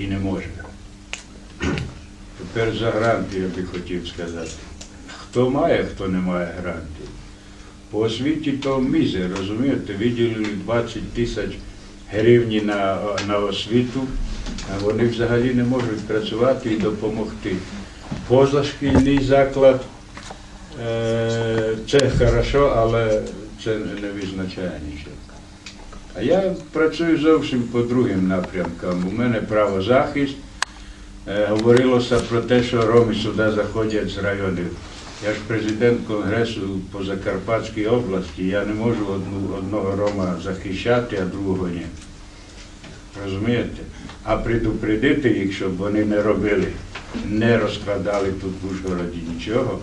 і не може. Тепер за гранти я би хотів сказати. Хто має, хто не має грантів. По освіті то мізер, розумієте, виділили 20 тисяч гривень на, на освіту, а вони взагалі не можуть працювати і допомогти. Позашкільний заклад е, це хорошо, але це не визначає нічого. А я працюю зовсім по другим напрямкам. У мене правозахист. Е, Говорилося про те, що роми сюди заходять з районів. Я ж президент Конгресу по Закарпатській області, я не можу одну, одного рома захищати, а другого ні. Розумієте? А предупредити їх, щоб вони не робили, не розкладали тут в Ужгороді нічого,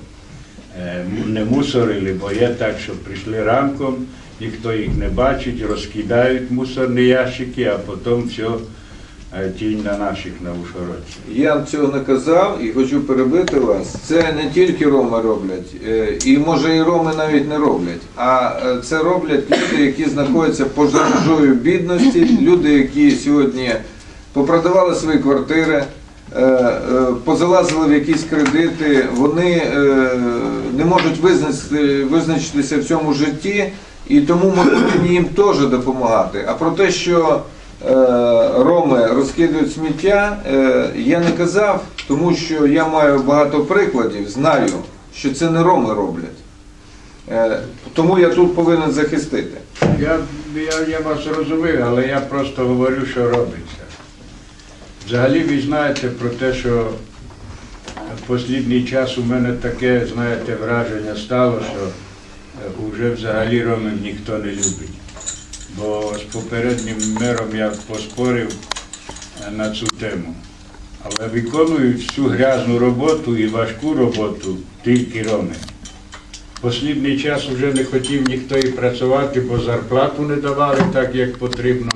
е, не мусорили, бо є так, що прийшли ранком, ніхто їх не бачить, розкидають мусорні ящики, а потім все тінь на наших на. Я цього не казав і хочу перебити вас. Це не тільки роми роблять, е, і може і роми навіть не роблять, а е, це роблять люди, які знаходяться поза межою бідності, люди, які сьогодні попродавали свої квартири, е, позалазили в якісь кредити, вони не можуть визначитися в цьому житті, і тому ми повинні їм теж допомагати. А про те, що е, роми розкидують сміття, е, я не казав, тому що я маю багато прикладів, знаю, що це не роми роблять. Е, Тому я тут повинен захистити. Я, я, я вас розумію, але я просто говорю, що робиться. Взагалі ви знаєте про те, що в останній час у мене таке, знаєте, враження стало, що вже взагалі ромів ніхто не любить. Бо з попереднім мером я поспорив е, на цю тему. Але виконують всю грязну роботу і важку роботу тільки роми. Послідний час вже не хотів ніхто і працювати, бо зарплату не давали так, як потрібно.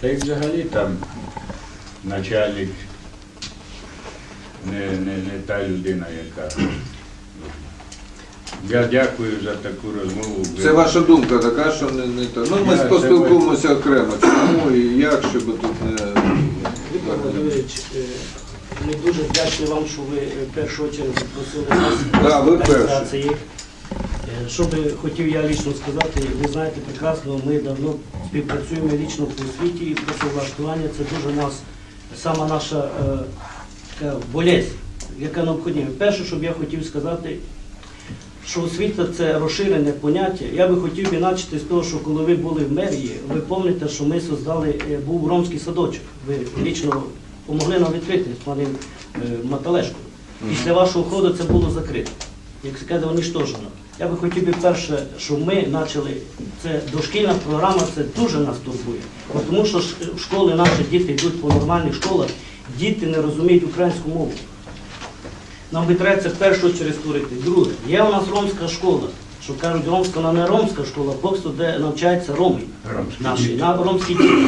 Та й взагалі там начальник не, не, не та людина, яка. Я дякую за таку розмову. Це ваша думка така, що не, не то. Ну, ми Я- це поспілкуємося окремо. Чому і як, щоб тут не. Віктор Володимирович, е, ми дуже вдячні вам, що ви е, в першу чергу запросили нас Да, ви до перші. реєстрації. Е, Що би хотів я лічно сказати, ви знаєте прекрасно, ми давно співпрацюємо лічно по освіті і працевлаштування. Це дуже нас, сама наша е, така болезнь, яка необхідна. Перше, що б я хотів сказати, що освіта це розширене поняття. Я би хотів би з того, що коли ви були в мерії, ви пам'ятаєте, що ми создали, е, був ромський садочок. Ви лічно допомогли нам відкрити з паном е, Маталешкою. Після вашого ходу це було закрито. Як сказати, уніштожено. Я би хотів би перше, щоб ми почали, це дошкільна програма, це дуже нас турбує. Тому що школи наші діти йдуть по нормальних школах, діти не розуміють українську мову. Нам би треба це першу чергу створити. Друге, є у нас ромська школа. Що кажуть, ромська, вона не ромська школа, просто де навчаються роми наші, на ромські діти.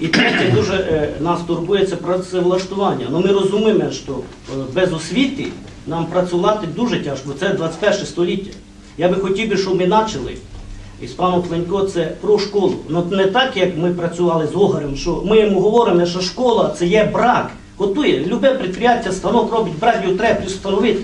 І третє, дуже е, нас турбує це працевлаштування. Ну ми розуміємо, що е, без освіти нам працювати дуже тяжко. Це 21 століття. Я би хотів би, щоб ми почали. І з паном Фленько це про школу. Ну не так, як ми працювали з Огарем, що ми йому говоримо, що школа це є брак. Готує, любе підприємство, станок робить брак, його треба встановити.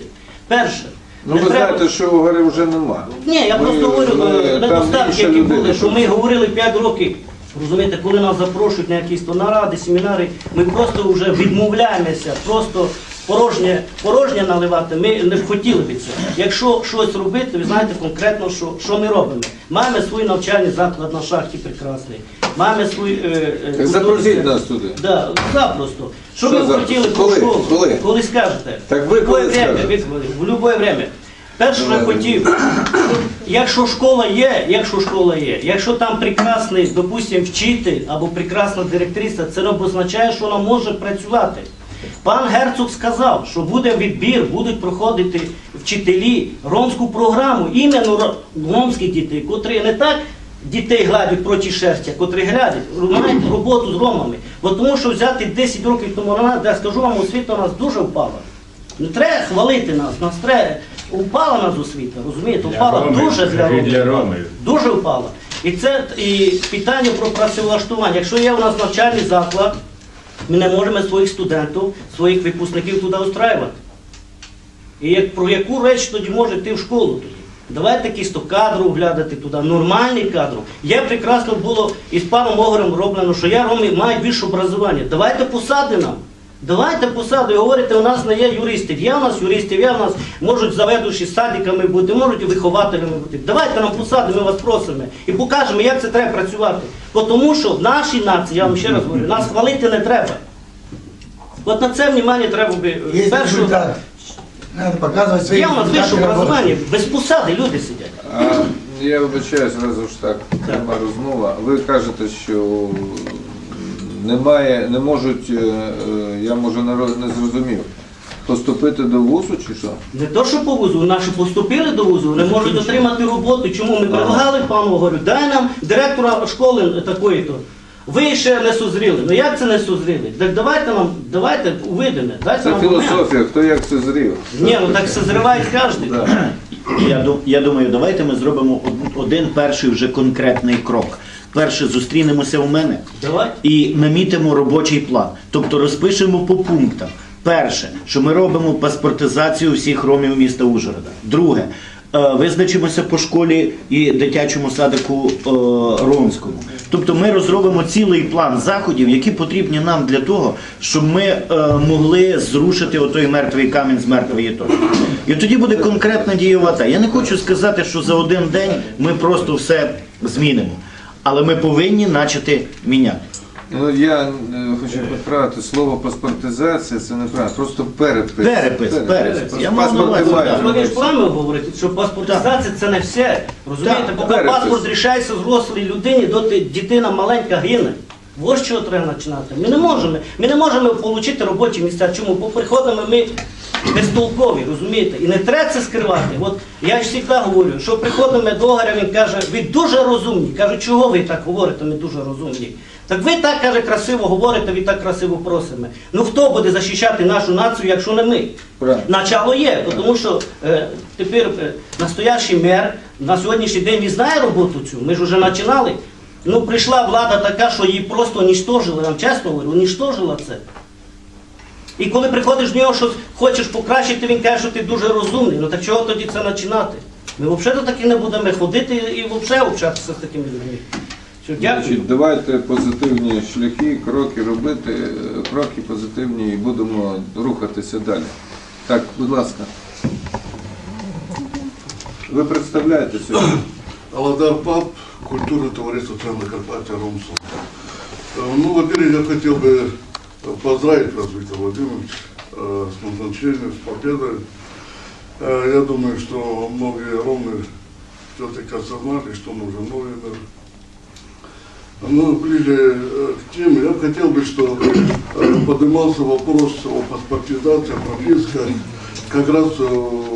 Перше. Ну ви треба- знаєте, що у вже нема. ні, я Ми- просто говорю ми- е, недостатки, які були, що ми говорили 5 років. Розумієте, коли нас запрошують на якісь то наради, семінари, ми просто вже відмовляємося, просто порожнє, порожнє наливати. Ми не хотіли б це. Якщо щось робити, ви знаєте конкретно, що, що ми робимо. Маємо свій навчальний заклад на шахті прекрасний. Маємо свій. Е, е, запросіть нас туди. Да, запросто. Що Що ви запросто? хотіли Коли? школу? Коли? Коли скажете? Так ви В коли время, скажете? в любое время. Перше, що я хотів, якщо школа є, якщо школа є, якщо там прекрасний, допустим, вчитель або прекрасна директриса, це не означає, що вона може працювати. Пан Герцог сказав, що буде відбір, будуть проходити вчителі ромську програму, іменно ро- ромських дітей, котрі не так дітей гладять проти шерсті, а котрі глядять, мають роботу з ромами. Бо тому що взяти 10 років тому назад, я скажу вам, освіта у нас дуже впала. Не треба хвалити нас, нас треба. Упала нас освіта, розумієте? Для Упала ромів, дуже для ромів. для ромів. Дуже впала. І це і питання про працевлаштування. Якщо є у нас навчальний заклад, Ми не можемо своїх студентів, своїх випускників туди устраювати. І як, про яку реч тоді може йти в школу тоді? Давайте кісто кадру оглядати туди, нормальні кадри. Я прекрасно було із паном Огорем роблено, що я роми маю більше образування. Давайте посади нам. Давайте посади. І говорите, у нас не є юристів. Є у нас юристів, є у нас можуть заведучі садиками бути, можуть і вихователями бути. Давайте нам посади, ми вас просимо. І покажемо, як це треба працювати. Бо Тому що в нашій нації, я вам ще раз говорю, нас хвалити не треба. От на це внимання треба би е, Есть першу. результат. Надо показывать свои Я у нас вище результаты работы. образування, без посади люди сидять. А, я вибачаюсь, раз уж так пряма розмова. Ви кажете, що немає, не можуть, е, е, я може не роз- не зрозумів, поступити до вузу чи що? Не то, що по вузу, наші поступили до вузу, не можуть отримати роботу. Чому ми предлагали пану говорю, дай нам директора школи такої-то. Ви ще не созріли. Ну як це не созріли? Так давайте нам, давайте увидимо, дайте Це нам момент. філософія, хто як це зрів. Ні, ну так созріває кожен. Да. Я, я думаю, давайте ми зробимо один перший вже конкретний крок. Перше, зустрінемося у мене Давай. і намітимо робочий план. Тобто розпишемо по пунктам. Перше, що ми робимо паспортизацію всіх ромів міста Ужгорода. Друге, е, визначимося по школі і дитячому садику е, ромському. Тобто ми розробимо цілий план заходів, які потрібні нам для того, щоб ми е, могли зрушити отой мертвий камінь з мертвої точки. І тоді буде конкретна дієва та. Я не хочу сказати, що за один день ми просто все змінимо. Але ми повинні почати міняти. Ну я е, хочу поправити слово паспортизація, це неправильно, просто перепис. Перепис, перепис. Я мав на увазі. Ми ж бути. говорити, що паспортизація це не все. Розумієте, Так, поки паспорт рішається зрослій людині, доти дитина маленька гине. Ось чого треба починати. Ми не можемо. Ми не можемо отримати робочі місця. Чому? Бо приходимо ми безтолкові, розумієте? І не треба це скривати. От я ж завжди говорю, що приходимо до Огаря, він каже, ви дуже розумні. Кажу, чого ви так говорите, ми дуже розумні. Так ви так каже, красиво говорите, ви так красиво просимо. Ну хто буде захищати нашу націю, якщо не ми? Начало є, тому що е, тепер е, настоящий мер на сьогоднішній день він знає роботу цю. Ми ж вже починали. Ну прийшла влада така, що її просто уніштожили, я вам чесно говорю, уніштожила це. І коли приходиш до нього, що хочеш покращити, він каже, що ти дуже розумний. Ну так чого тоді це починати? Ми взагалі таки не будемо ходити і взагалі общатися з такими людьми. Все, дякую. Значить, давайте позитивні шляхи, кроки робити, е, кроки позитивні і будемо рухатися далі. Так, будь ласка. Ви представляєте сьогодні? Аладар Пап, культурное товариство Центральной Карпатия Ромсу. Э, Ну, во-первых, я хотел бы э, поздравить вас, Виктор Владимирович, э, с назначением, с победой. Э, Я думаю, что многие ромы все-таки осознали, что нужен новый мэр. Ну, ближе э, к теме, я хотел бы, что э, поднимался вопрос о паспортизации, о прописке, как раз э,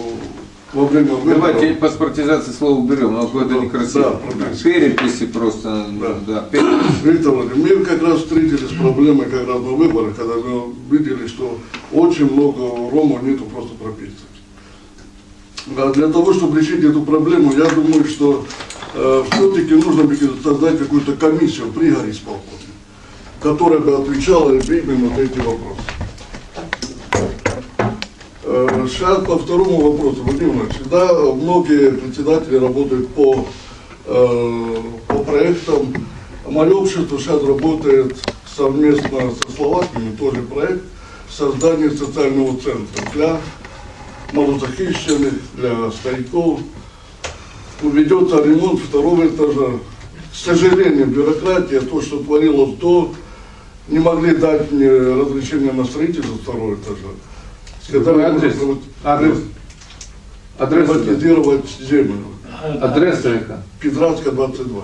во время выборов. Давайте паспортизацию слова уберем, но это некрасиво. Да. Переписи просто, Да. да, переписи. Виктор Владимирович, мы как раз встретились с проблемой как раз на выборах, когда мы видели, что очень много ромов нету просто прописок. А для того, чтобы решить эту проблему, я думаю, что э, все-таки нужно создать какую-то комиссию при горисполкоме, которая бы отвечала именно на эти вопросы. Сейчас по второму вопросу, Владимир Иванович, да, многие председатели работают по, по проектам. Мое общество сейчас работает совместно со словаками, тоже проект создания социального центра для малозахищенных, для стариков. Ведется ремонт второго этажа. К сожалению, бюрократия, то, что творилось до, не могли дать мне разрешение на строительство второго этажа. Сказали, Адрес? Адрес. Адрес. приватизировать землю. Адреса яка? Петровска 22.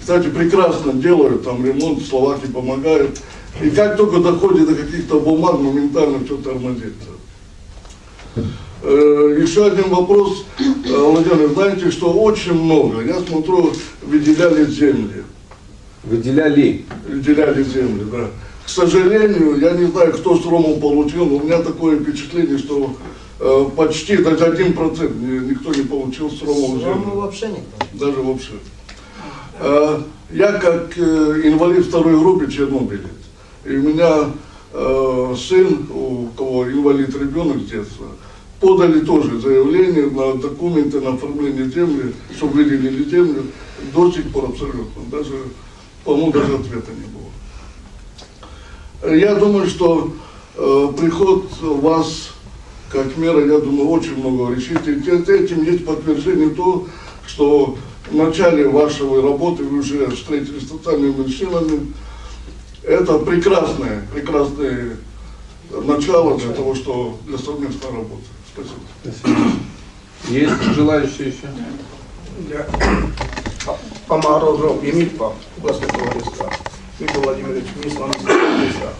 Кстати, прекрасно делают, там ремонт, словаки помогают. И как только доходит до каких-то бумаг, моментально все тормозится. Э, Еще один вопрос, Э, Владимир, знаете, что очень много, я смотрю, выделяли земли. Виділяли. Выделяли земли, да. К сожалению, я не знаю, кто с Ромом получил, но у меня такое впечатление, что э, почти даже один процент ни- никто не получил с Ромом землю. вообще никто. даже вообще. Э, Я как э, инвалид второй группы чернобылец, И у меня э, сын, у кого инвалид ребенок с детства, подали тоже заявление на документы на оформление земли, чтобы выделили землю. До сих пор абсолютно. Даже, по-моему, даже ответа не было. Я думаю, что э, приход вас как мера, я думаю, очень много решит. И этим есть подтверждение то, что в начале вашей работы вы уже встретились с социальными силами. Это прекрасное, прекрасное начало для того, что для совместной работы. Спасибо. Есть желающие еще? Я по морозу и МИПа, областного Микола Владимирович, ми с вами знакомилися.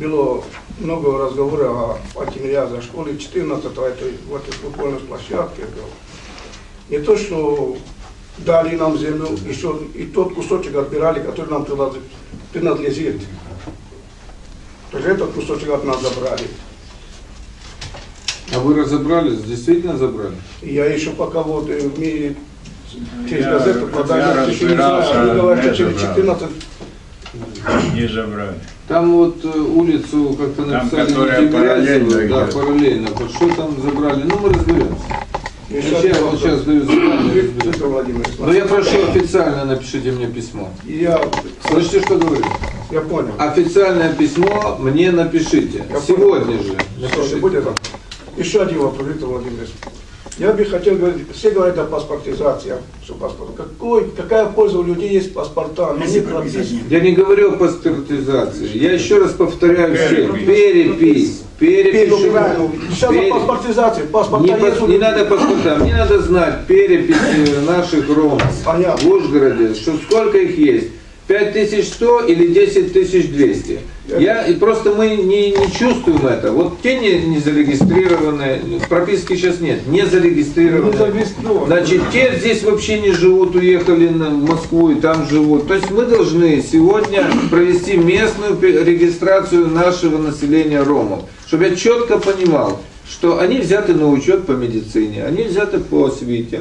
Было много разговоров о за школе 14 это вот этой футбольной площадке. Не то, что дали нам землю, еще и тот кусочек отбирали, который нам принадлежит- принадлежит. То есть этот кусочек от нас забрали. А вы разобрались? Действительно забрали? Я еще пока вот э, в мире через Я- газету я подали, еще не знаю, они говорят, что через забрали. 14 Не забрали. Там вот э, улицу как-то Там, написали которая не Тимирязева, параллельно да, идет. параллельно. Вот что там забрали? Ну, мы разберемся. Еще Сейчас, один вот вопрос. сейчас даю задание. разберемся. Виктор Владимирович, Но я прошу официально напишите мне письмо. я, Слышите, что говорю? я понял. Официальное письмо мне напишите. Я Сегодня же. Что, Напишите. будет так? Еще один вопрос, Виктор Владимирович. Я бы хотел говорить, все говорят о паспортизации, что паспорт. Какой, какая польза у людей есть паспорта, но не прописаны. Я не говорю о паспортизации. Я еще раз повторяю всем. Перепись. Перепись. Ну, правильно. Сейчас о Пере- паспортизации, Не, паспорта есть у пос- не надо паспорта, мне надо знать перепись э, наших Понятно. в Ужгороде, что сколько их есть. 5100 или 10200. Я, и просто мы не, не чувствуем это. Вот те не, не зарегистрированные, прописки сейчас нет, не зарегистрированные. зарегистрированы. Значит, те здесь вообще не живут, уехали на- в Москву и там живут. То есть мы должны сегодня провести местную регистрацию нашего населения ромов, чтобы я четко понимал, что они взяты на учет по медицине, они взяты по освите.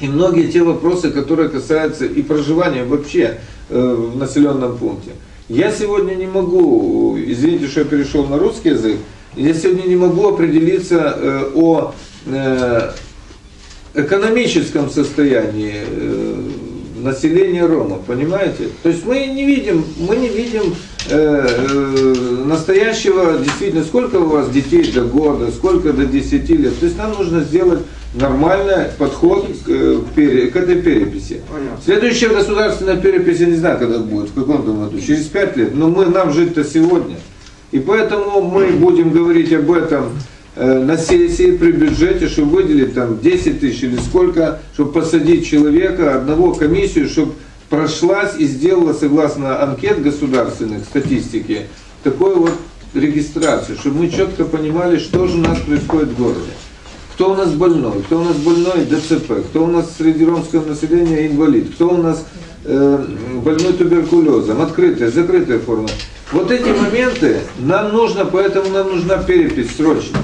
И многие те вопросы, которые касаются и проживания вообще в населенном пункте. Я сегодня не могу, извините, что я перешел на русский язык, я сегодня не могу определиться э, о э, экономическом состоянии э, населения Рома, понимаете? То есть мы не видим, мы не видим э, э, настоящего, действительно, сколько у вас детей до года, сколько до 10 лет. То есть нам нужно сделать нормальный подход к, э, пере- к этой переписи. Понятно. Следующая государственная перепись, я не знаю, когда будет, в каком году, через 5 лет, но мы, нам жить-то сегодня. И поэтому мы будем говорить об этом э, на сессии при бюджете, чтобы выделить там 10 тысяч или сколько, чтобы посадить человека, одного комиссию, чтобы прошлась и сделала, согласно анкет государственных, статистики, такую вот регистрацию, чтобы мы четко понимали, что же у нас происходит в городе. Кто у нас больной, кто у нас больной ДЦП, кто у нас среди ромского населения инвалид, кто у нас э, больной туберкулезом, открытая, закрытая форма. Вот эти моменты нам нужно, поэтому нам нужна перепись срочно.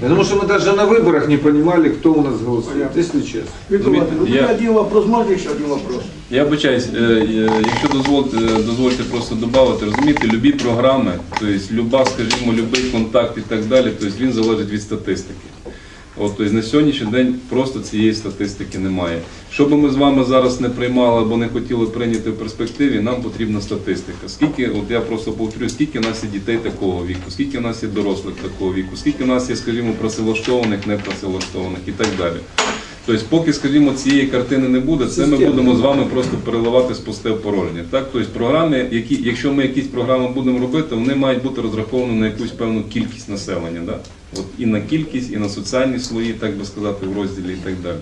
Потому что мы даже на выборах не понимали, кто у нас голосует, Понятно. если честно. Виктор Владимирович, у меня Я- один вопрос, можно еще один вопрос? Я вибачаюсь, е, е, якщо дозволите, дозвольте просто додати, розумієте, любі програми, тобто люба, скажімо, любий контакт і так далі, тобто він залежить від статистики. От, тобто на сьогоднішній день просто цієї статистики немає. Що би ми з вами зараз не приймали або не хотіли прийняти в перспективі, нам потрібна статистика. Скільки, от я просто повторюю, скільки в нас є дітей такого віку, скільки в нас є дорослих такого віку, скільки в нас є, скажімо, працевлаштованих, непрацевлаштованих і так далі. Тобто, поки, скажімо, цієї картини не буде, це ми будемо з вами просто переливати з пусте в порожнє. Так, тобто програми, які, якщо ми якісь програми будемо робити, вони мають бути розраховані на якусь певну кількість населення. Да? От і на кількість, і на соціальні слої, так би сказати, в розділі і так далі.